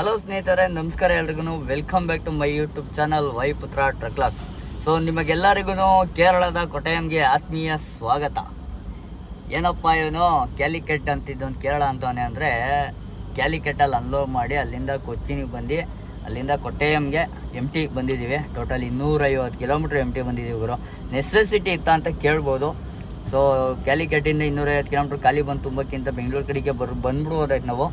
Hello ಸ್ನೇಹಿತರೆ, ನಮಸ್ಕಾರ ಎಲ್ರಿಗೂ welcome back to my YouTube channel Y ಪುತ್ರ ಟ್ರಕ್ಲಾಕ್ಸ್ ಸೊ ನಿಮಗೆಲ್ಲರಿಗೂ ಕೇರಳದ ಕೊಟ್ಟಯಂಗೆ ಆತ್ಮೀಯ ಸ್ವಾಗತ. ಏನಪ್ಪ ಇವನು? ಕ್ಯಾಲಿಕೆಟ್ ಅಂತಿದ್ದವನು ಕೇರಳ ಅಂತವನೇ ಅಂದರೆ ಕ್ಯಾಲಿಕೆಟಲ್ಲಿ ಅನ್ಲೋಡ್ ಮಾಡಿ ಅಲ್ಲಿಂದ ಕೊಚ್ಚಿನಿಗೆ ಬಂದು, ಅಲ್ಲಿಂದ ಕೊಟ್ಟಯಂಗೆ ಎಂ ಟಿ ಬಂದಿದ್ದೀವಿ. ಟೋಟಲ್ ಇನ್ನೂರೈವತ್ತು ಕಿಲೋಮೀಟ್ರ್ ಎಂ ಟಿ ಬಂದಿದ್ದೀವಿ ಗುರು. ನೆಸೆಸಿಟಿ ಇತ್ತ ಅಂತ ಕೇಳ್ಬೋದು. ಸೊ ಕ್ಯಾಲಿಕೆಟಿಂದ ಇನ್ನೂರೈವತ್ತು ಕಿಲೋಮೀಟ್ರ್ ಖಾಲಿ ಬಂದು ತುಂಬಕ್ಕಿಂತ ಬೆಂಗಳೂರು ಕಡೆಗೆ ಬರ್ ಬಂದ್ಬಿಡ್ಬೋದಾಯ್ತು ನಾವು.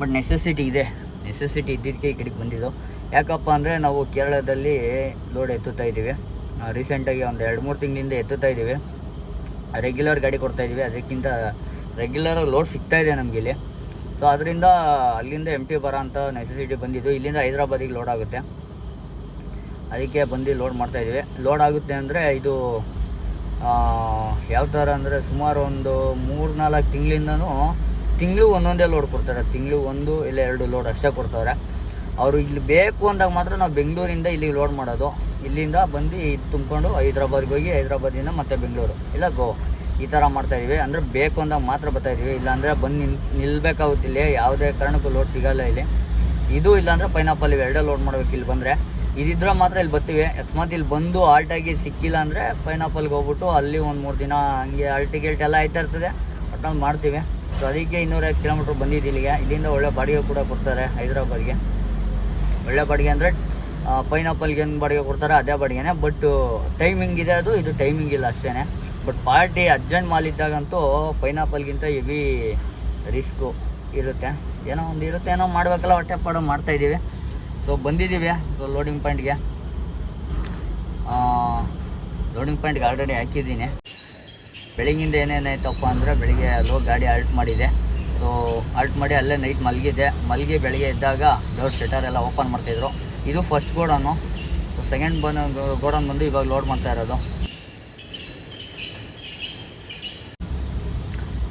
ಬಟ್ ನೆಸೆಸಿಟಿ ಇದೆ. ನೆಸೆಸಿಟಿ ಇದ್ದಿದ್ದಕ್ಕೆ ಈ ಕಡೆಗೆ ಬಂದಿದ್ದು. ಯಾಕಪ್ಪ ಅಂದರೆ ನಾವು ಕೇರಳದಲ್ಲಿ ಲೋಡ್ ಎತ್ತುತ್ತಾ ಇದ್ದೀವಿ. ರೀಸೆಂಟಾಗಿ ಒಂದು ಎರಡು ಮೂರು ತಿಂಗಳಿಂದ ಎತ್ತುತ್ತಾ ಇದ್ದೀವಿ. ರೆಗ್ಯುಲರ್ ಗಾಡಿ ಕೊಡ್ತಾ ಇದ್ದೀವಿ. ಅದಕ್ಕಿಂತ ರೆಗ್ಯುಲರ್ ಲೋಡ್ ಸಿಗ್ತಾ ಇದೆ ನಮಗೆ ಇಲ್ಲಿ. ಸೊ ಅದರಿಂದ ಅಲ್ಲಿಂದ ಎಂ ಟಿ ಬರೋ ನೆಸೆಸಿಟಿ ಬಂದಿದ್ದು. ಇಲ್ಲಿಂದ ಹೈದ್ರಾಬಾದಿಗೆ ಲೋಡ್ ಆಗುತ್ತೆ. ಅದಕ್ಕೆ ಬಂದು ಲೋಡ್ ಮಾಡ್ತಾ ಇದ್ದೀವಿ. ಲೋಡ್ ಆಗುತ್ತೆ ಅಂದರೆ ಇದು ಯಾವ ಥರ ಅಂದರೆ ಸುಮಾರು ಒಂದು ಮೂರು ನಾಲ್ಕು ತಿಂಗಳಿಂದನೂ ತಿಂಗಳು ಒಂದೊಂದೇ ಲೋಡ್ ಕೊಡ್ತಾರೆ. ತಿಂಗಳು ಒಂದು ಇಲ್ಲ ಎರಡು ಲೋಡ್ ಅಷ್ಟೇ ಕೊಡ್ತಾರೆ ಅವರು ಇಲ್ಲಿ ಬೇಕು ಅಂದಾಗ ಮಾತ್ರ ನಾವು ಬೆಂಗಳೂರಿಂದ ಇಲ್ಲಿಗೆ ಲೋಡ್ ಮಾಡೋದು. ಇಲ್ಲಿಂದ ಬಂದು ಇದು ತುಂಬಿಕೊಂಡು ಹೈದ್ರಾಬಾದ್ಗೆ ಹೋಗಿ ಹೈದ್ರಾಬಾದಿಂದ ಮತ್ತೆ ಬೆಂಗಳೂರು. ಇಲ್ಲ ಗೋವಾ ಈ ಥರ ಮಾಡ್ತಾ ಇದೀವಿ. ಅಂದರೆ ಬೇಕು ಅಂದಾಗ ಮಾತ್ರ ಬರ್ತಾ ಇದೀವಿ. ಇಲ್ಲಾಂದರೆ ಬಂದು ನಿನ್ ನಿಲ್ಬೇಕಾಗುತ್ತಿಲ್ಲ ಯಾವುದೇ ಕಾರಣಕ್ಕೂ ಲೋಡ್ ಸಿಗಲ್ಲ ಇಲ್ಲಿ. ಇದು ಇಲ್ಲಾಂದರೆ ಪೈನಾಪಲ್ ಇವೆ. ಎರಡೇ ಲೋಡ್ ಮಾಡಬೇಕು ಇಲ್ಲಿ ಬಂದರೆ. ಇದಿದ್ರೆ ಮಾತ್ರ ಇಲ್ಲಿ ಬರ್ತೀವಿ. ಅಕಸ್ಮಾತ್ ಇಲ್ಲಿ ಬಂದು ಆಲ್ಟಾಗಿ ಸಿಕ್ಕಿಲ್ಲ ಅಂದರೆ ಪೈನಾಪಲ್ಗೆ ಹೋಗ್ಬಿಟ್ಟು ಅಲ್ಲಿ ಒಂದು ಮೂರು ದಿನ ಹಂಗೆ ಆಲ್ಟಿ ಗಿಲ್ಟ್ ಎಲ್ಲ ಆಯ್ತಾ ಇರ್ತದೆ. ಒಟ್ಟೊಂದು ಮಾಡ್ತೀವಿ. ಸೊ ಅದಕ್ಕೆ ಇನ್ನೂರೈವತ್ತು ಕಿಲೋಮೀಟ್ರ್ ಬಂದಿದ್ದು ಇಲ್ಲಿಗೆ. ಇಲ್ಲಿಂದ ಒಳ್ಳೆ ಬಾಡಿಗೆ ಕೂಡ ಕೊಡ್ತಾರೆ ಹೈದ್ರಾಬಾದ್ಗೆ. ಒಳ್ಳೆ ಬಾಡಿಗೆ ಅಂದರೆ ಪೈನಾಪಲ್ಗೆ ಏನು ಬಾಡಿಗೆ ಕೊಡ್ತಾರೆ, ಅದೇ ಬಾಡಿಗೆನೆ. ಬಟ್ ಟೈಮಿಂಗ್ ಇದೆ ಅದು, ಇದು ಟೈಮಿಂಗ್ ಇಲ್ಲ ಅಷ್ಟೇ ಬಟ್ ಪಾರ್ಟಿ ಅರ್ಜೆಂಟ್ ಮಾಲ್ ಇದ್ದಾಗಂತೂ ಪೈನಾಪಲ್ಗಿಂತ ಹೆವಿ ರಿಸ್ಕು ಇರುತ್ತೆ. ಏನೋ ಒಂದು ಇರುತ್ತೆ, ಏನೋ ಮಾಡಬೇಕಲ್ಲ, ಹೊಟ್ಟೆ ಪಾಡು ಮಾಡ್ತಾಯಿದ್ದೀವಿ ಸೊ ಬಂದಿದ್ದೀವಿ ಸೊ ಲೋಡಿಂಗ್ ಪಾಯಿಂಟ್ಗೆ ಲೋಡಿಂಗ್ ಪಾಯಿಂಟ್ಗೆ ಆಲ್ರೆಡಿ ಹಾಕಿದ್ದೀನಿ. ಬೆಳಗಿಂದ ಏನೇನಾಯ್ತಪ್ಪ ಅಂದರೆ ಬೆಳಿಗ್ಗೆ ಅಲ್ಲೋ ಗಾಡಿ ಆಲ್ಟ್ ಮಾಡಿದೆ. ಸೊ ಆಲ್ಟ್ ಮಾಡಿ ಅಲ್ಲೇ ನೈಟ್ ಮಲಗಿದ್ದೆ. ಮಲಗಿ ಬೆಳಗ್ಗೆ ಇದ್ದಾಗ ಡೋರ್ ಶಟರ್ ಎಲ್ಲ ಓಪನ್ ಮಾಡ್ತಾಯಿದ್ರು ಇದು ಫಸ್ಟ್ ಗೋಡನ್ನು ಸೆಕೆಂಡ್ ಬಂದು ಗೋಡನ್ ಬಂದು ಇವಾಗ ಲೋಡ್ ಮಾಡ್ತಾ ಇರೋದು.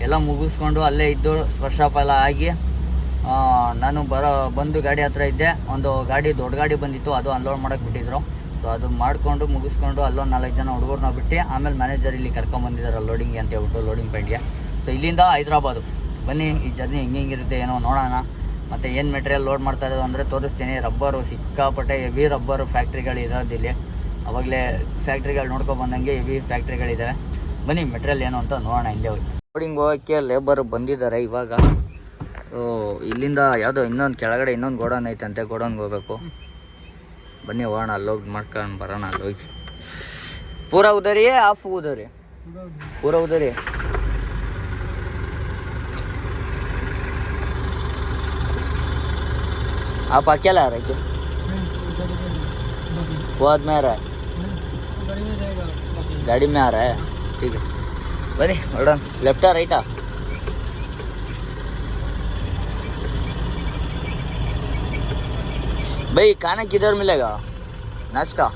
ಎಲ್ಲ ಮುಗಿಸ್ಕೊಂಡು ಅಲ್ಲೇ ಇದ್ದು ಫ್ರೆಶ್ ಎಲ್ಲ ಆಗಿ ನಾನು ಬರೋ, ಬಂದು ಗಾಡಿ ಹತ್ರ ಇದ್ದೆ. ಒಂದು ಗಾಡಿ ದೊಡ್ಡ ಗಾಡಿ ಬಂದಿತ್ತು. ಅದು ಅನ್ಲೋಡ್ ಮಾಡೋಕ್ಕೆ ಬಿಟ್ಟಿದ್ರು. ಸೊ ಅದು ಮಾಡಿಕೊಂಡು ಮುಗಿಸ್ಕೊಂಡು ಅಲ್ಲೊಂದು ನಾಲ್ಕು ಜನ ಹುಡುಗರನ್ನ ಬಿಟ್ಟು ಆಮೇಲೆ ಮ್ಯಾನೇಜರ್ ಇಲ್ಲಿ ಕರ್ಕೊಂಬಂದಿದ್ದಾರೆ ಲೋಡಿಂಗ್ ಅಂತ ಹೇಳ್ಬಿಟ್ಟು ಲೋಡಿಂಗ್ ಪಾಯಿಂಟ್ಗೆ ಸೊ ಇಲ್ಲಿಂದ ಹೈದ್ರಾಬಾದು. ಬನ್ನಿ, ಈ ಜರ್ನಿ ಹೆಂಗೆ ಹೆಂಗಿರುತ್ತೆ ಏನೋ ನೋಡೋಣ. ಮತ್ತು ಏನು ಮೆಟೀರಿಯಲ್ ಲೋಡ್ ಮಾಡ್ತಾ ಇರೋದು ಅಂದರೆ ತೋರಿಸ್ತೀನಿ. ರಬ್ಬರು, ಸಿಕ್ಕಾಪಟ್ಟೆ ಹೆವಿ ರಬ್ಬರ್ ಫ್ಯಾಕ್ಟ್ರಿಗಳು ಇರೋದು ಇಲ್ಲಿ. ಅವಾಗಲೇ ಫ್ಯಾಕ್ಟ್ರಿಗಳು ನೋಡ್ಕೊಂಡು ಬಂದಂಗೆ ಹೆವಿ ಫ್ಯಾಕ್ಟ್ರಿಗಳಿದ್ದಾವೆ ಬನ್ನಿ ಮೆಟೀರಿಯಲ್ ಏನು ಅಂತ ನೋಡೋಣ ಇಲ್ಲಿ ಹೋಗಿ. ಲೋಡಿಂಗ್ ಹೋಗೋಕ್ಕೆ ಲೇಬರ್ ಬಂದಿದ್ದಾರೆ ಇವಾಗ. ಇಲ್ಲಿಂದ ಯಾವುದೋ ಇನ್ನೊಂದು ಕೆಳಗಡೆ ಇನ್ನೊಂದು ಗೋಡೌನ್ ಐತೆ ಅಂತೆ ಗೋಡೌನ್ಗೆ ಹೋಗ್ಬೇಕು. बनी વાણા લોક મટકાન ભરાણા पूरा उदरी हाफ़ उदरी पूरा उदरी आप अकेले आ रहे बहुत में आ रहा है गाड़ी में आ रहा है ठीक है बनी लेफ़्ट आ राइट भाई खाना किधर मिलेगा? नाश्ता।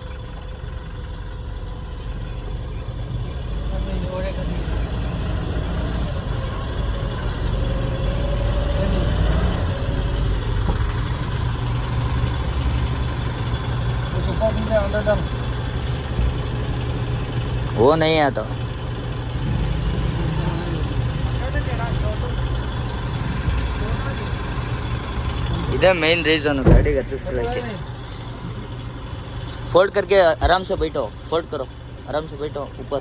वो नहीं आता। इधर ಇದೇ ಮೇನ್ ರೀಸನ್ ಗಾಡಿಗೆ ಹತ್ತಿಸ್ಕೊಳ್ಳೋಕ್ಕೆ फोल्ड करके। आराम से बैठो फोल्ड करो, आराम से बैठो, ऊपर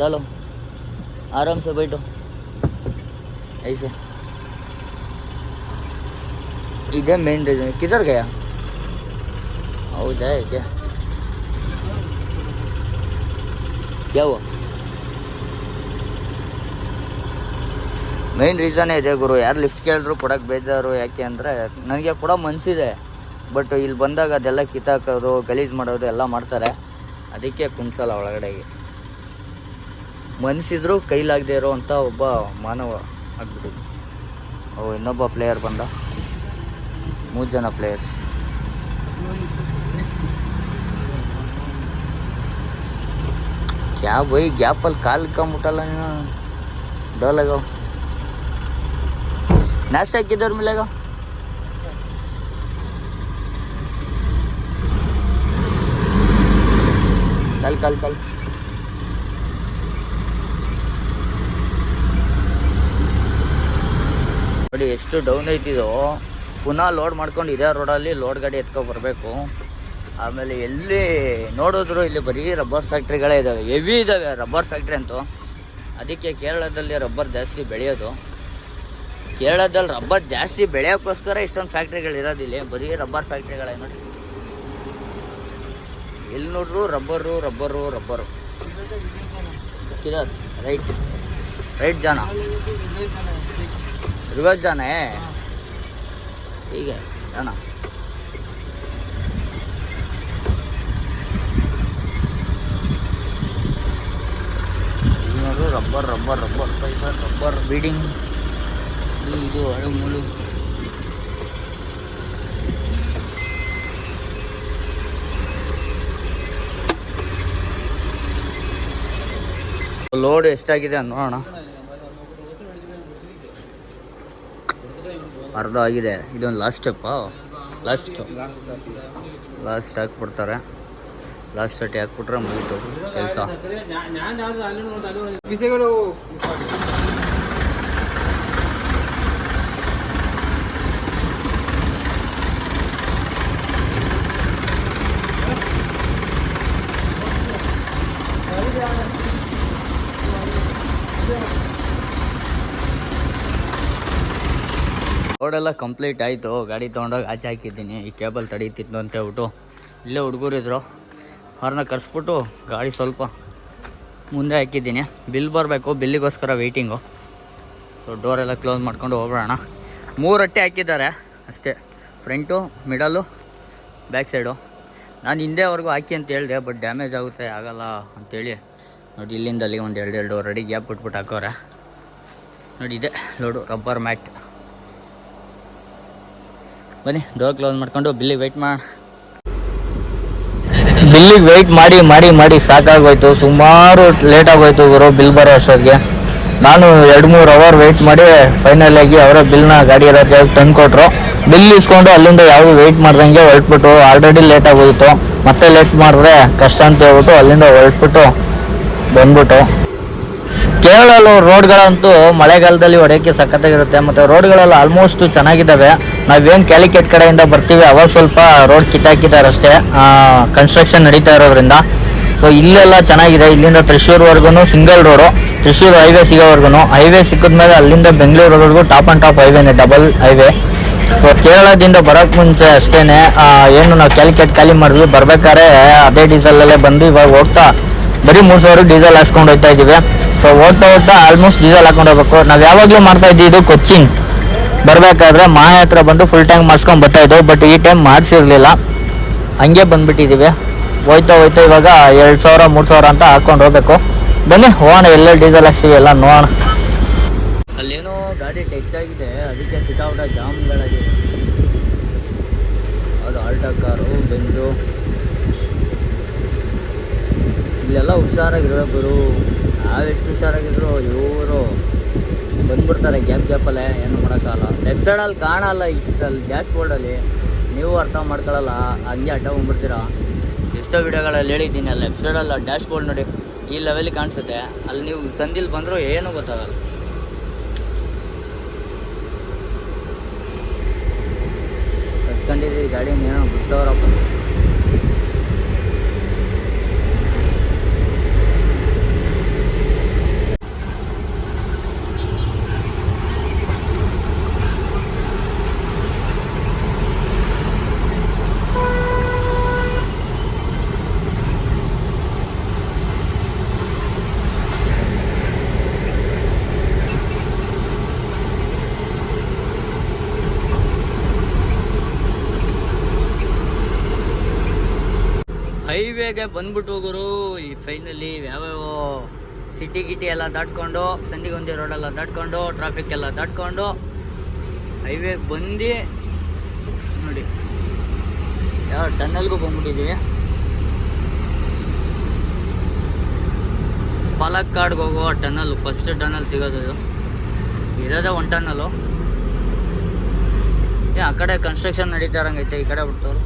डालो, आराम से बैठो, ऐसे। इधर मेन रीजन किधर गया? हो जाए क्या? क्या हुआ? ಮೇಯ್ನ್ ರೀಸನೇ ಇದೆ ಗುರು. ಯಾರು ಲಿಫ್ಟ್ ಕೇಳಿದ್ರು ಕೊಡೋಕ್ಕೆ ಬೇಜಾರು. ಯಾಕೆ ಅಂದರೆ ನನಗೆ ಕೂಡ ಮನಸ್ಸಿದೆ ಬಟ್ ಇಲ್ಲಿ ಬಂದಾಗ ಅದೆಲ್ಲ ಕಿತ್ತಾಕೋದು, ಗಲೀಜು ಮಾಡೋದು ಎಲ್ಲ ಮಾಡ್ತಾರೆ. ಅದಕ್ಕೆ ಕುಣಿಸಲ್ಲ ಒಳಗಡೆ ಮನಸ್ಸಿದ್ರು ಕೈಲಾಗದೆ ಇರೋವಂಥ ಒಬ್ಬ ಮಾನವ ಆಗ್ಬಿಟ್ಟಿದ್ದು. ಓ, ಇನ್ನೊಬ್ಬ ಪ್ಲೇಯರ್ ಬಂದ. ಮೂರು ಜನ ಪ್ಲೇಯರ್ಸ್ ಕ್ಯಾಬ್ ಬೈ ಗ್ಯಾಪಲ್ಲಿ ಕಾಲು ಕಂಬಿಟ್ಟಲ್ಲ ನೀನು? ಡೋಲಾಗವು नाश्ता किधर मिलेगा कल कल कल ನೋಡಿ ಎಷ್ಟು ಡೌನ್ ಐತಿದು ಪುನಃ ಲೋಡ್ ಮಾಡ್ಕೊಂಡು ಇದೇ ರೋಡಲ್ಲಿ ಲೋಡ್ ಗಾಡಿ ಎತ್ಕೊಂಡು ಬರಬೇಕು ಆಮೇಲೆ ಎಲ್ಲಿ ನೋಡಿದ್ರು ಇಲ್ಲಿ ಬರೀ ರಬ್ಬರ್ ಫ್ಯಾಕ್ಟ್ರಿಗಳೇ ಇದ್ದಾವೆ ಹೆವಿ ಇದ್ದಾವೆ ರಬ್ಬರ್ ಫ್ಯಾಕ್ಟ್ರಿ ಅಂತೂ ಅದಕ್ಕೆ ಕೇರಳದಲ್ಲಿ ರಬ್ಬರ್ ಜಾಸ್ತಿ ಬೆಳೆಯೋದು ಕೇರಳದಲ್ಲಿ ರಬ್ಬರ್ ಜಾಸ್ತಿ ಬೆಳೆಯೋಕ್ಕೋಸ್ಕರ ಇಷ್ಟೊಂದು ಫ್ಯಾಕ್ಟ್ರಿಗಳು ಇರೋದಿಲ್ಲ ಬರೀ ರಬ್ಬರ್ ಫ್ಯಾಕ್ಟ್ರಿಗಳೇ ನೋಡಿ. ಎಲ್ಲಿ ನೋಡ್ರು? Rubber rubber rubber. Right. Right ಜಾನ. Reverse ಜನ? ಹೀಗೆ, ಜನ. Rubber rubber rubber fibre rubber beading ಇದು ಹಳೆ ಮುಳು ಲೋಡ್ ಎಷ್ಟಾಗಿದೆ ನೋಡೋಣ. ಅರ್ಧ ಆಗಿದೆ. ಇದೊಂದು ಲಾಸ್ಟ್ ಸ್ಟೆಪ್ಪಾ ಲಾಸ್ಟ್ ಲಾಸ್ಟ್ ಹಾಕ್ಬಿಡ್ತಾರೆ. ಲಾಸ್ಟ್ ಸಟಿ ಹಾಕ್ಬಿಟ್ರೆ ಮುಗಿತು. ಕೆಲಸ. ರೋಡೆಲ್ಲ ಕಂಪ್ಲೀಟ್ ಆಯಿತು. ಗಾಡಿ ತೊಗೊಂಡೋಗಿ ಆಚೆ ಹಾಕಿದ್ದೀನಿ. ಈ ಕೇಬಲ್ ತಡೀತಿತ್ತು ಅಂತ ಹೇಳ್ಬಿಟ್ಟು ಇಲ್ಲೇ ಹುಡುಗರಿದ್ರು ಅವ್ರನ್ನ ಕರೆಸ್ಬಿಟ್ಟು ಗಾಡಿ ಸ್ವಲ್ಪ ಮುಂದೆ ಹಾಕಿದ್ದೀನಿ. ಬಿಲ್ ಬರಬೇಕು. ಬಿಲ್ಲಿಗೋಸ್ಕರ ವೆಯ್ಟಿಂಗು ಸೊ ಡೋರೆಲ್ಲ ಕ್ಲೋಸ್ ಮಾಡ್ಕೊಂಡು ಹೋಗೋಣ ಮೂರು ಅಟ್ಟೆ ಹಾಕಿದ್ದಾರೆ. ಅಷ್ಟೇ. ಫ್ರಂಟು ಮಿಡಲು ಬ್ಯಾಕ್ ಸೈಡು ನಾನು ಹಿಂದೆವರೆಗೂ ಹಾಕಿ ಅಂತ ಹೇಳಿದೆ ಬಟ್ ಡ್ಯಾಮೇಜ್ ಆಗುತ್ತೆ, ಆಗಲ್ಲ ಅಂತೇಳಿ. ನೋಡಿ, ಇಲ್ಲಿಂದ ಅಲ್ಲಿ ಒಂದು ಎರಡು ಎರಡು ಅಡಿ ಗ್ಯಾಪ್ ಬಿಟ್ಬಿಟ್ಟು ಹಾಕೋರೆ. ನೋಡಿ, ಇದೆ. ನೋಡು ರಬ್ಬರ್ ಮ್ಯಾಟ್ ಬನ್ನಿ ಡೋರ್ ಕ್ಲೋಸ್ ಮಾಡ್ಕೊಂಡು ಬಿಲ್ಲಿಗೆ ವೆಯ್ಟ್ ಮಾಡೋಣ ಬಿಲ್ಲಿಗೆ ವೆಯ್ಟ್ ಮಾಡಿ ಮಾಡಿ ಮಾಡಿ ಸಾಕಾಗೋಯ್ತು. ಸುಮಾರು ಲೇಟ್ ಆಗೋಯ್ತು ಗುರು, ಬಿಲ್ ಬರೋ ಅಷ್ಟೊತ್ತಿಗೆ. ನಾನು ಎರಡು ಮೂರು ಅವರ್ ವೆಯ್ಟ್ ಮಾಡಿ ಫೈನಲ್ ಆಗಿ ಅವರ ಬಿಲ್ನ ಗಾಡಿ ಇರೋ ಜಾಗಕ್ಕೆ ತಂದುಕೊಟ್ರು. ಬಿಲ್ ಇಸ್ಕೊಂಡು ಅಲ್ಲಿಂದ ಯಾವುದು ವೆಯ್ಟ್ ಮಾಡ್ದಂಗೆ ಹೊರಟ್ಬಿಟ್ಟು ಆಲ್ರೆಡಿ ಲೇಟ್ ಆಗೋಯ್ತು. ಮತ್ತೆ ಲೇಟ್ ಮಾಡಿದ್ರೆ ಕಷ್ಟ ಅಂತ ಹೇಳ್ಬಿಟ್ಟು ಅಲ್ಲಿಂದ ಹೊರಟ್ಬಿಟ್ಟು ಬಂದ್ಬಿಟ್ಟು ಕೇರಳ ರೋಡ್ಗಳಂತೂ ಮಳೆಗಾಲದಲ್ಲಿ ಹೊಡೆಯೋಕ್ಕೆ ಸಖತ್ತಾಗಿರುತ್ತೆ ಮತ್ತು ರೋಡ್ಗಳೆಲ್ಲ ಆಲ್ಮೋಸ್ಟ್ ಚೆನ್ನಾಗಿದ್ದಾವೆ. ನಾವೇನು ಕ್ಯಾಲಿಕೆಟ್ ಕಡೆಯಿಂದ ಬರ್ತೀವಿ, ಅವಾಗ ಸ್ವಲ್ಪ ರೋಡ್ ಕಿತ್ತಾಕಿದ್ದಾರೆ ಅಷ್ಟೇ ಕನ್ಸ್ಟ್ರಕ್ಷನ್ ನಡೀತಾ ಇರೋದ್ರಿಂದ. ಸೊ ಇಲ್ಲೆಲ್ಲ ಚೆನ್ನಾಗಿದೆ. ಇಲ್ಲಿಂದ ತ್ರಿಶೂರ್ವರೆಗೂ ಸಿಂಗಲ್ ರೋಡು ತ್ರಿಶೂರ್ ಹೈವೇ ಸಿಗೋವರೆಗೂ ಹೈವೇ ಸಿಕ್ಕಿದ್ಮೇಲೆ ಅಲ್ಲಿಂದ ಬೆಂಗಳೂರವರೆಗೂ ಟಾಪ್ ಆ್ಯಂಡ್ ಟಾಪ್ ಹೈವೇನೆ ಡಬಲ್ ಹೈವೇ ಸೊ ಕೇರಳದಿಂದ ಬರೋಕ್ಕೆ ಮುಂಚೆ ಅಷ್ಟೇ ಏನು ನಾವು ಕ್ಯಾಲಿಕೆಟ್ ಖಾಲಿ ಮಾಡಿದ್ವಿ. ಬರ್ಬೇಕಾದ್ರೆ ಅದೇ ಡೀಸೆಲಲ್ಲೇ ಬಂದು ಇವಾಗ ಹೋಗ್ತಾ ಬರೀ ಮೂರು ಸಾವಿರ ಡೀಸೆಲ್ ಹಾಕ್ಸ್ಕೊಂಡು ಹೋಗ್ತಾ ಇದ್ದೀವಿ ಸೊ ಹೋಗ್ತಾ ಹೋಗ್ತಾ ಆಲ್ಮೋಸ್ಟ್ ಡೀಸೆಲ್ ಹಾಕೊಂಡು ಹೋಗ್ಬೇಕು. ನಾವು ಯಾವಾಗಲೂ ಮಾಡ್ತಾ ಇದ್ದಿದ್ದು ಕೊಚ್ಚಿನ್. ಬರಬೇಕಾದ್ರೆ ಮಾಯ ಹತ್ರ ಬಂದು ಫುಲ್ ಟ್ಯಾಂಕ್ ಮಾಡಿಸ್ಕೊಂಡು ಬರ್ತಾ ಇದ್ದವು ಬಟ್ ಈ ಟೈಮ್ ಮಾಡಿಸಿರ್ಲಿಲ್ಲ. ಹಂಗೆ ಬಂದುಬಿಟ್ಟಿದ್ದೀವಿ ಹೋಯ್ತಾ ಹೋಯ್ತಾ ಇವಾಗ ಎರಡು ಸಾವಿರ, ಮೂರು ಸಾವಿರ ಅಂತ ಹಾಕೊಂಡು ಹೋಗ್ಬೇಕು. ಬನ್ನಿ, ಹೋಗೋಣ ಎಲ್ಲ ಡೀಸೆಲ್ ಹಾಕ್ಸ್ತೀವಿ ಎಲ್ಲ ನೋಡೋಣ. ಅಲ್ಲೇನೋ ಗಾಡಿ ಟೆಕ್ಸ್ ಆಗಿದೆ, ಅದಕ್ಕೆ ಸಿಕ್ಕಾಪಟ್ಟ ಜಾಮ್ಗಳಾಗಿದೆ ಅದು ಆಲ್ಟೋ ಕಾರು ಬೆಂಜು ಇಲ್ಲೆಲ್ಲ ಹುಷಾರಾಗಿರ್ಬೇಕು ಗುರು. ನಾವೆಷ್ಟು ಹುಷಾರಾಗಿದ್ರು ಇವರು ಬಂದ್ಬಿಡ್ತಾರೆ ಗ್ಯಾಪ್ ಗ್ಯಾಪಲ್ಲೇ, ಏನು ಮಾಡೋಕ್ಕಾಗಲ್ಲ. ಲೆಫ್ಟ್ ಸೈಡಲ್ಲಿ ಕಾಣಲ್ಲ ಇಷ್ಟಲ್ಲಿ ಡ್ಯಾಶ್ ಬೋರ್ಡಲ್ಲಿ ನೀವು ಅರ್ಥ ಮಾಡ್ಕೊಳ್ಳಲ್ಲ ಹಂಗೆ ಅಡ್ಡ ಬಂದ್ಬಿಡ್ತೀರಾ. ಎಷ್ಟೋ ವಿಡಿಯೋಗಳಲ್ಲಿ ಹೇಳಿದ್ದೀನಿ, ಲೆಫ್ಟ್ ಸೈಡಲ್ಲಿ ಡ್ಯಾಶ್ ಬೋರ್ಡ್ ನೋಡಿ, ಈ ಲೆವೆಲಿಗೆ ಕಾಣಿಸುತ್ತೆ. ಅಲ್ಲಿ ನೀವು ಸಂದಿಲ್ ಬಂದರೂ ಏನೂ ಗೊತ್ತಾಗಲ್ಲ. ಕಟ್ಕೊಂಡಿದ್ದೀವಿ ಗಾಡಿ ಏನೋ ಬಿಟ್ಟವ್ರಪ್ಪ ಹೈವೇಗೆ ಬಂದ್ಬಿಟ್ಟು ಗುರು, ಈ ಫೈನಲಿ ಯಾವ್ಯಾವ ಸಿಟಿ ಗಿಟಿ ಎಲ್ಲ ದಾಟ್ಕೊಂಡು, ಸಂದಿಗೊಂದಿ ರೋಡೆಲ್ಲ ದಾಟ್ಕೊಂಡು ಟ್ರಾಫಿಕ್ ಎಲ್ಲ ದಾಟ್ಕೊಂಡು ಹೈವೇಗೆ ಬಂದು ನೋಡಿ ಯಾವ ಟನ್ನಲ್ಗೂ ಬಂದ್ಬಿಟ್ಟಿದ್ದೀವಿ. ಪಾಲಕ್ಕಾಡ್ಗೆ ಹೋಗೋ ಟನಲ್ ಫಸ್ಟ್ ಟನಲ್ ಸಿಗೋದು ಇದು. ಇರೋದೇ ಒನ್ ಟನ್ನಲ್ಲು ಏ, ಆ ಕಡೆ ಕನ್ಸ್ಟ್ರಕ್ಷನ್ ನಡೀತಾ ಇರಂಗೈತೆ, ಈ ಕಡೆ ಬಿಡ್ತವ್ರು.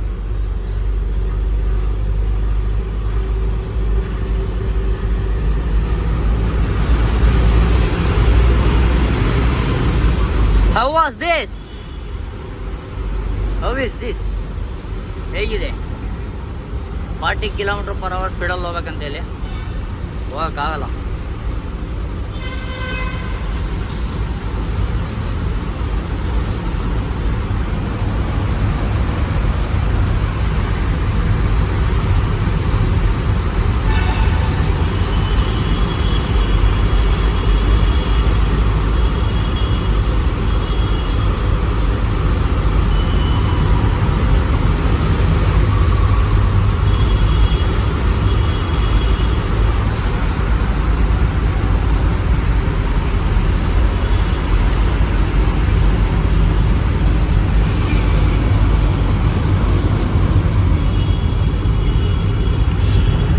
How was this? How is this ಹೇಗಿದೆ? ಫಾರ್ಟಿ ಕಿಲೋಮೀಟ್ರ್ ಪರ್ ಅವರ್ ಸ್ಪೀಡಲ್ಲಿ ಹೋಗ್ಬೇಕಂತ ಹೇಳಿ. ಹೋಗೋಕ್ಕಾಗಲ್ಲ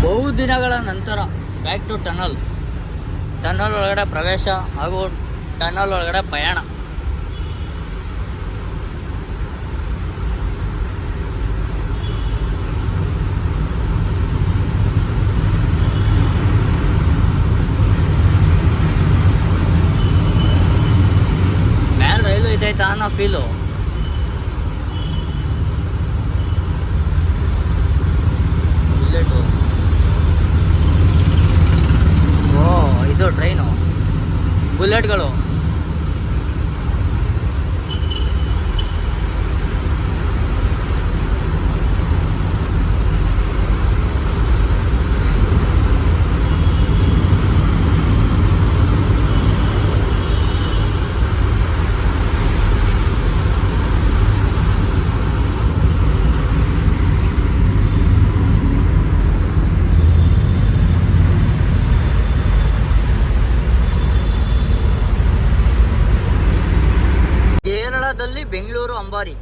ಬಹು ದಿನಗಳ ನಂತರ ಬ್ಯಾಕ್ ಟು ಟನಲ್ ಟನಲ್ ಒಳಗಡೆ ಪ್ರವೇಶ ಹಾಗೂ ಟನಲ್ ಒಳಗಡೆ ಪ್ರಯಾಣ. ಮ್ಯಾಲ ರೈಲು ಇದೈತಾ ಅನ್ನೋ ಫೀಲು ಬುಲೆಟು ಓ ಇದು ಟ್ರೈನು ಬುಲೆಟ್ಗಳು ಕೇರಳದಲ್ಲಿ ಬೆಂಗಳೂರು ಅಂಬಾರಿ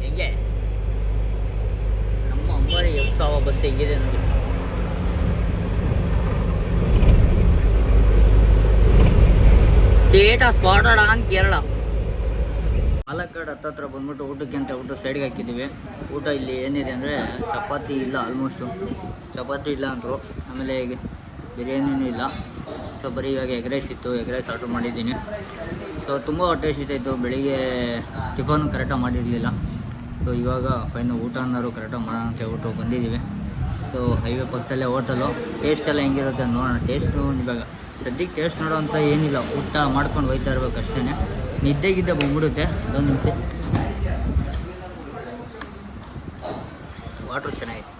ಹೆಂಗೆ ನಮ್ಮ ಉತ್ಸವ ಬಸ್ ಹೆಂಗಿದೆ ನೋಡಿ ಚೇಟ ಸ್ಪಾಟೆಡ್ ಆನ್ ಕೇರಳ ಪಾಲಕ್ಕಾಡ್ ಹತ್ತತ್ರ ಬಂದ್ಬಿಟ್ಟು ಊಟಕ್ಕೆ ಅಂತ ಊಟ ಸೈಡ್ಗೆ ಹಾಕಿದ್ದೀವಿ. ಊಟ ಇಲ್ಲಿ ಏನಿದೆ ಅಂದರೆ ಚಪಾತಿ ಇಲ್ಲ ಆಲ್ಮೋಸ್ಟು ಚಪಾತಿ ಇಲ್ಲ ಅಂದರು. ಆಮೇಲೆ ಬಿರಿಯಾನಿನೂ ಇಲ್ಲ. ಸೊ ಬರೀ ಇವಾಗ ಎಗ್ ರೈಸ್ ಇತ್ತು. ಎಗ್ ರೈಸ್ ಆರ್ಡ್ರ್ ಮಾಡಿದ್ದೀನಿ. ಸೊ ತುಂಬ ಹೊಟ್ಟೆ ಹಸಿತಾಯಿತ್ತು ಬೆಳಿಗ್ಗೆ ಟಿಫನ್ ಕರೆಕ್ಟಾಗಿ ಮಾಡಿರಲಿಲ್ಲ. ಸೊ ಇವಾಗ ಫೈನಲ್ ಊಟ ಅನ್ನೋರು ಕರೆಕ್ಟಾಗಿ ಮಾಡೋಣ ಅಂತ ಹೇಳ್ಬಿಟ್ಟು ಬಂದಿದ್ದೀವಿ. ಸೊ ಹೈವೇ ಪಕ್ಕದಲ್ಲೇ ಹೋಟೆಲು ಟೇಸ್ಟ್ ಎಲ್ಲ ಹೆಂಗಿರುತ್ತೆ ನೋಡೋಣ. ಟೇಸ್ಟು ಇವಾಗ ಸದ್ಯಕ್ಕೆ ಟೇಸ್ಟ್ ನೋಡೋ ಅಂತ ಏನಿಲ್ಲ. ಊಟ ಮಾಡ್ಕೊಂಡು ಹೋಯ್ತಾ ಇರ್ಬೇಕು ಅಷ್ಟೇ ನಿದ್ದೆಗಿದ್ದೆ ಬಂದ್ಬಿಡುತ್ತೆ. ಅದೊಂದು ನಿಮಿಷ. ವಾಟ್ರ್ ಚೆನ್ನಾಗಿದೆ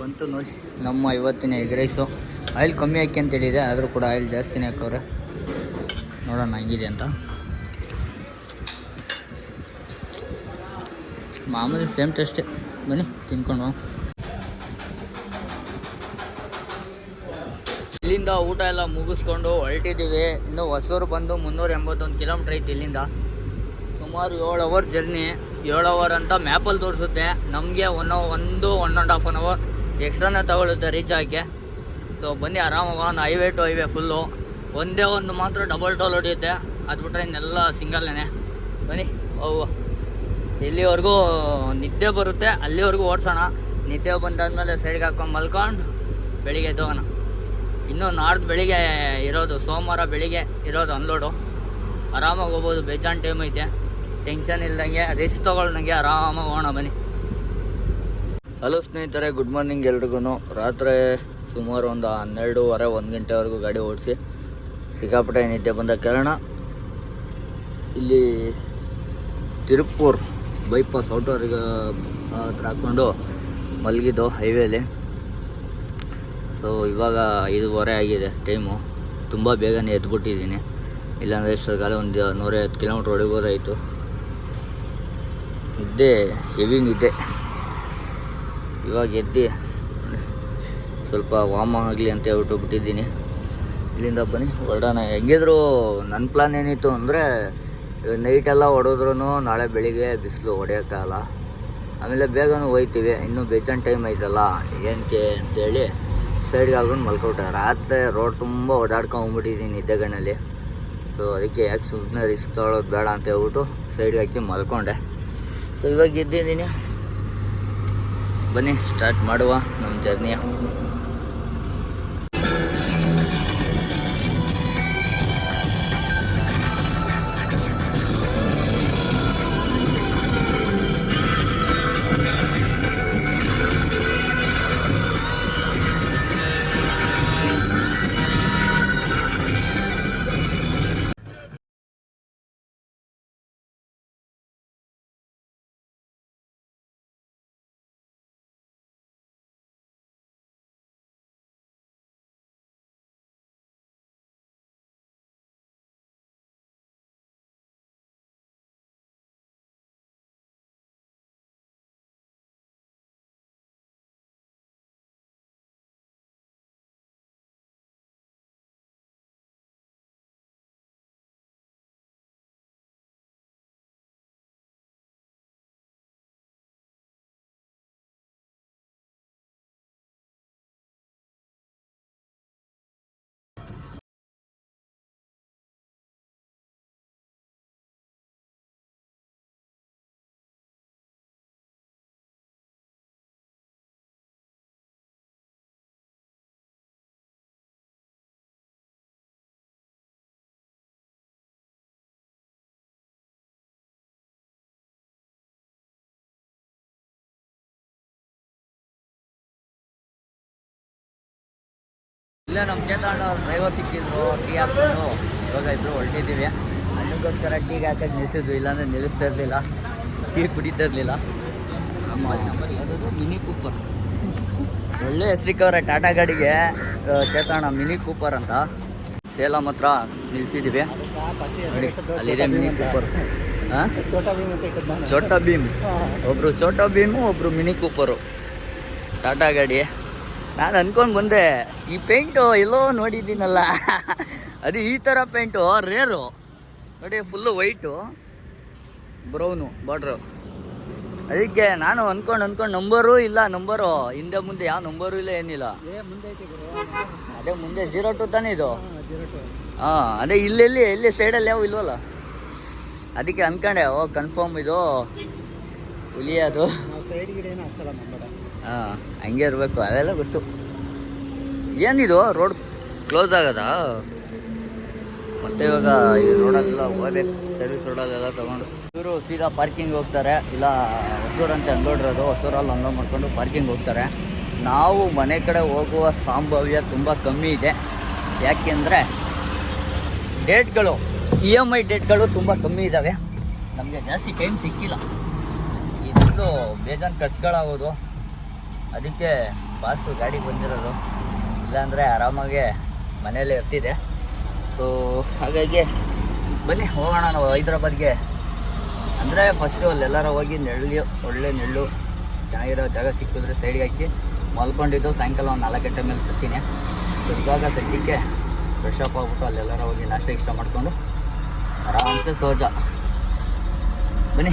ಬಂತು ನೋಡಿ. ನಮ್ಮ ಇವತ್ತಿನ ಎಗ್ ರೈಸು ಆಯಿಲ್ ಕಮ್ಮಿ ಹಾಕಿ ಅಂತ ಹೇಳಿದೆ. ಆದರೂ ಕೂಡ ಆಯಿಲ್ ಜಾಸ್ತಿನೇ ಹಾಕವ್ರೆ ನೋಡೋಣ ಹಂಗಿದೆ ಅಂತ. ಮಾಮೂಲಿ ಸೇಮ್ ಟೇಸ್ಟ್. ಬನ್ನಿ, ತಿನ್ಕೊಂಡು ಇಲ್ಲಿಂದ ಊಟ ಎಲ್ಲ ಮುಗಿಸ್ಕೊಂಡು ಹೊರಟಿದ್ದೀವಿ. ಇನ್ನು ಹೊಸೂರು ಬಂದು ಮುನ್ನೂರ ಎಂಬತ್ತೊಂದು ಕಿಲೋಮೀಟ್ರ್ ಐತಿ ಇಲ್ಲಿಂದ. ಸುಮಾರು ಏಳು ಅವರ್ ಜರ್ನಿ ಏಳು ಅವರ್ ಅಂತ ಮ್ಯಾಪಲ್ಲಿ ತೋರಿಸುತ್ತೆ. ನಮಗೆ ಒನ್ ಒಂದು one and half an hour ಎಕ್ಸ್ಟ್ರಾನೇ ತಗೊಳುತ್ತೆ ರೀಚ್ ಆಗಿ ಸೊ ಬನ್ನಿ ಆರಾಮಾಗ ಒಂದು ಹೈವೇ ಟು ಹೈವೇ ಫುಲ್ಲು ಒಂದೇ ಒಂದು ಮಾತ್ರ ಡಬಲ್ ಟೋಲ್ ಹೊಡೆಯುತ್ತೆ. ಅದು ಬಿಟ್ರೆ ಇನ್ನೆಲ್ಲ ಸಿಂಗಲ್ನೇ ಬನ್ನಿ ಅವು ಎಲ್ಲಿವರೆಗೂ ನಿದ್ದೆ ಬರುತ್ತೆ, ಅಲ್ಲಿವರೆಗೂ ಓಡಿಸೋಣ. ನಿದ್ದೆ ಬಂದಾದ್ಮೇಲೆ ಸೈಡ್ಗೆ ಹಾಕೊಂಡು ಮಲ್ಕೊಂಡು ಬೆಳಿಗ್ಗೆ ಎದ್ದೋಗೋಣ ಇನ್ನೂ ನಾಡ್ದು ಬೆಳಿಗ್ಗೆ ಇರೋದು, ಸೋಮವಾರ ಬೆಳಿಗ್ಗೆ ಇರೋದು ಅನ್ಲೋಡು ಆರಾಮಾಗಿ ಹೋಗ್ಬೋದು, ಬೇಜಾನ್ ಟೈಮ್ ಐತೆ. ಟೆನ್ಷನ್ ಇಲ್ದಂಗೆ ರಿಸ್ಕ್ ತೊಗೊಳ್ದಂಗೆ ಆರಾಮಾಗಿ ಹೋಗೋಣ ಬನ್ನಿ. ಹಲೋ ಸ್ನೇಹಿತರೆ ಗುಡ್ ಮಾರ್ನಿಂಗ್ ಎಲ್ರಿಗೂ ರಾತ್ರಿ ಸುಮಾರು ಒಂದು ಹನ್ನೆರಡೂವರೆ, ಒಂದು ಗಂಟೆವರೆಗೂ ಗಾಡಿ ಓಡಿಸಿ ಸಿಕ್ಕಾಪಟ್ಟೆ ನಿದ್ದೆ ಬಂದ ಕಾರಣ ಇಲ್ಲಿ ತಿರುಪೂರ್ ಬೈಪಾಸ್ ಔಟೋರಿಗೆ ಹತ್ರ ಹಾಕ್ಕೊಂಡು ಮಲಗಿದ್ದು ಹೈವೇಲಿ ಸೊ ಇವಾಗ ಐದುವರೆ ಆಗಿದೆ ಟೈಮು ತುಂಬ ಬೇಗನೆ ಎದ್ಬಿಟ್ಟಿದ್ದೀನಿ. ಇಲ್ಲಾಂದರೆ ಕಾಲ ಒಂದು ನೂರೈವತ್ತು ಕಿಲೋಮೀಟ್ರ್ ಹೊಡಿಬೋದಾಯಿತು. ನಿದ್ದೆ ಹೆವಿ ನಿದ್ದೆ. ಇವಾಗ ಎದ್ದು, ಸ್ವಲ್ಪ ವಾಮ್ ಆಗಲಿ ಅಂತ ಹೇಳ್ಬಿಟ್ಟು ಬಿಟ್ಟಿದ್ದೀನಿ. ಇಲ್ಲಿಂದ ಬನ್ನಿ, ಹೊರಡೋಣ. ಹೆಂಗಿದ್ರು ನನ್ನ ಪ್ಲಾನ್ ಏನಿತ್ತು ಅಂದರೆ ನೈಟೆಲ್ಲ ಹೊಡೆದ್ರೂ ನಾಳೆ ಬೆಳಿಗ್ಗೆ ಬಿಸಿಲು ಹೊಡೆಯೋಕ್ಕಾಗಲ್ಲ ಆಮೇಲೆ ಬೇಗನೂ ಹೋಯ್ತೀವಿ. ಇನ್ನೂ ಬೇಜಾನ್ ಟೈಮ್ ಐತಲ್ಲ ಏನಕ್ಕೆ ಅಂತೇಳಿ ಸೈಡ್ಗೆ ಹಾಕೊಂಡು ಮಲ್ಕೊಬಿಟ್ಟೆ. ರಾತ್ರಿ ರೋಡ್ ತುಂಬ ಓಡಾಡ್ಕೊಂಬಿಟ್ಟಿದ್ದೀನಿ ನಿದ್ದೆಗಣ್ಣಲ್ಲಿ. ಸೊ ಅದಕ್ಕೆ ಯಾಕೆ ಸುಮ್ಮನೆ ರಿಸ್ಕ್ ತೊಗೊಳೋದು ಬೇಡ ಅಂತ ಹೇಳ್ಬಿಟ್ಟು ಸೈಡ್ಗೆ ಹಾಕಿ ಮಲ್ಕೊಂಡೆ. ಸೊ ಇವಾಗ ಇದ್ದಿದ್ದೀನಿ ಬನ್ನಿ ಸ್ಟಾರ್ಟ್ ಮಾಡುವ ನಮ್ಮ ಜರ್ನಿಯ ಇಲ್ಲ ನಮ್ಮ ಚೇತಣ್ಣ ಡ್ರೈವರ್ ಸಿಕ್ಕಿದ್ರು, ಟೀ ಹಾಕ್ಕೊಂಡು ಇವಾಗ ಇಬ್ಬರು ಹೊರಟಿದ್ದೀವಿ. ಅಣ್ಣಗೋಸ್ಕರ ಟೀಗೆ ಹಾಕಕ್ಕೆ ನಿಲ್ಲಿಸಿದ್ವಿ, ಇಲ್ಲಾಂದ್ರೆ ನಿಲ್ಲಿಸ್ತಾ ಇರಲಿಲ್ಲ. ಟೀ ಕುಡಿತಾ ಇರಲಿಲ್ಲ. ನಮ್ಮ ಅದು ಮಿನಿ ಕೂಪರ್. ಒಳ್ಳೆ ಹೆಸರಿಕವ್ರೆ ಟಾಟಾ ಗಾಡಿಗೆ ಚೇತಾಣ ಚೇತಣ್ಣ ಮಿನಿ ಕೂಪರ್ ಅಂತ. ಸೇಲಮ್ ಹತ್ರ ನಿಲ್ಲಿಸಿದ್ದೀವಿ ಅಲ್ಲಿದೆ ಮಿನಿ ಕೂಪರ್. ಚೋಟಾ ಭೀಮ್. ಒಬ್ರು ಚೋಟಾ ಭೀಮು, ಒಬ್ರು ಮಿನಿ ಕೂಪರು. ಟಾಟಾ ಗಾಡಿ. ನಾನು ಅನ್ಕೊಂಡು ಬಂದೆ ಈ ಪೇಂಟು ಎಲ್ಲೋ ನೋಡಿದ್ದೀನಲ್ಲ. ಅದು ಈ ಥರ ಪೇಂಟು ರೇರು ನೋಡಿ ಫುಲ್ಲು ವೈಟು ಬ್ರೌನು ಬಾರ್ಡ್ರು ಅದಕ್ಕೆ ನಾನು ಅನ್ಕೊಂಡು ಅನ್ಕೊಂಡು ನಂಬರು ಇಲ್ಲ ನಂಬರು ಹಿಂದೆ ಮುಂದೆ ಯಾವ ನಂಬರು ಇಲ್ಲ ಏನಿಲ್ಲ. ಅದೇ ಮುಂದೆ ಜೀರೋ ಟು ತಾನೇ ಇದು. ಹಾಂ ಅದೇ ಇಲ್ಲೆಲ್ಲಿ ಎಲ್ಲಿ ಸೈಡಲ್ಲಿ ಯಾವ ಇಲ್ವಲ್ಲ? ಅದಕ್ಕೆ ಅನ್ಕೊಂಡೆ ಓ ಕನ್ಫರ್ಮ್ ಇದು. ಹುಲಿ ಅದು ಹಾಂ, ಹಂಗೆ ಇರಬೇಕು, ಅದೆಲ್ಲ ಗೊತ್ತು. ಏನಿದು? ರೋಡ್ ಕ್ಲೋಸ್ ಆಗದ? ಮತ್ತೆ ಇವಾಗ ಈ ರೋಡಲ್ಲೆಲ್ಲ ಹೋಗ್ಬೇಕು ಸರ್ವಿಸ್ ರೋಡಲ್ಲೆಲ್ಲ ತೊಗೊಂಡು. ಇವರು ಸೀದಾ ಪಾರ್ಕಿಂಗ್ ಹೋಗ್ತಾರೆ, ಇಲ್ಲ ಹೊಸೂರು ಅಂತ ಅಂದೋಡಿರೋದು ಹೊಸೂರಲ್ಲಿ ಅಂದೋ ಮಾಡ್ಕೊಂಡು ಪಾರ್ಕಿಂಗ್ ಹೋಗ್ತಾರೆ. ನಾವು ಮನೆ ಕಡೆ ಹೋಗುವ ಸಂಭಾವ್ಯ ತುಂಬ ಕಮ್ಮಿ ಇದೆ. ಯಾಕೆಂದರೆ ಡೇಟ್ಗಳು ಇ ಎಂ ಐ ಡೇಟ್ಗಳು ತುಂಬ ಕಮ್ಮಿ ಇದ್ದಾವೆ ನಮಗೆ ಜಾಸ್ತಿ ಟೈಮ್ ಸಿಕ್ಕಿಲ್ಲ. ಇದೊಂದು ಬೇಜಾನ್ ಖರ್ಚುಗಳಾಗೋದು ಅದಕ್ಕೆ ಬಾಸು ಗಾಡಿ ಬಂದಿರೋದು. ಇಲ್ಲಾಂದರೆ ಆರಾಮಾಗೆ ಮನೆಯಲ್ಲೇ ಇರ್ತಿದೆ ಸೊ ಹಾಗಾಗಿ ಬನ್ನಿ, ಹೋಗೋಣ ನಾವು ಹೈದ್ರಾಬಾದ್ಗೆ. ಅಂದರೆ ಫಸ್ಟು ಅಲ್ಲೆಲ್ಲರೂ ಹೋಗಿ ನೆಳ್ಳಿ, ಒಳ್ಳೆ ನೆಳ್ಳು, ಚೆನ್ನಾಗಿರೋ ಜಾಗ ಸಿಕ್ಕಿದ್ರೆ ಸೈಡ್ಗೆ ಹಾಕಿ. ಮಲ್ಕೊಂಡಿದ್ದು ಸಾಯಂಕಾಲ ಒಂದು ನಾಲ್ಕು ಗಂಟೆ ಮೇಲೆ ಬರ್ತೀನಿ. ಇವಾಗ ಸದ್ಯಕ್ಕೆ ಫ್ರೆಶ್ ಅಪ್ ಆಗ್ಬಿಟ್ಟು ಅಲ್ಲೆಲ್ಲರ ಹೋಗಿ ನಾಷ್ಟ, ಇಷ್ಟ ಮಾಡಿಕೊಂಡು ಆರಾಮ್ಸೆ ಸೋಜ. ಬನ್ನಿ